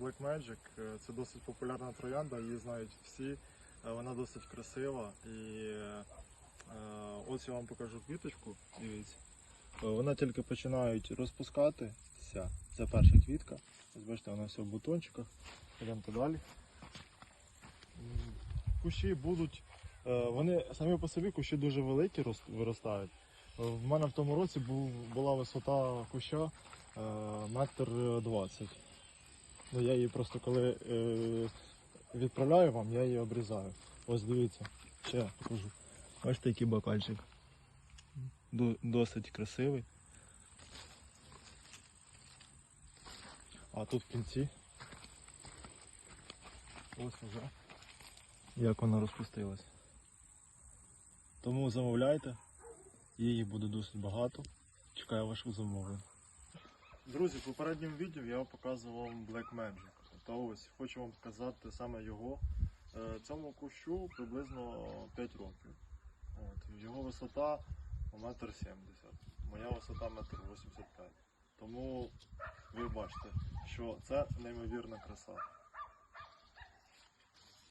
Black Magic. Е, Це досить популярна троянда, її знають всі. Е, Вона досить красива. І е, ось я вам покажу квіточку. Дивіться. Вона тільки починають розпускати. Вся. Це перша квітка. Ось бачите, вона вся в бутончиках. Йдемо далі. Кущі будуть. Вони самі по собі кущі дуже великі виростають. В мене в тому році була висота куща метр двадцять. Ну, я її просто коли е, відправляю вам, я її обрізаю. Ось дивіться, ще покажу. Бачите, який бокальчик. Досить красивий. А тут в кінці. Ось уже. Як вона розпустилась. Тому замовляйте. Її буде досить багато. Чекаю ваших замовлень. Друзі, в попередньому відео я показував Black Magic. Та ось хочу вам показати саме його. Е, Цьому кущу приблизно 5 років. От. Його висота 1,70 м. Моя висота 1,85 м. Тому ви бачите, що це неймовірна краса.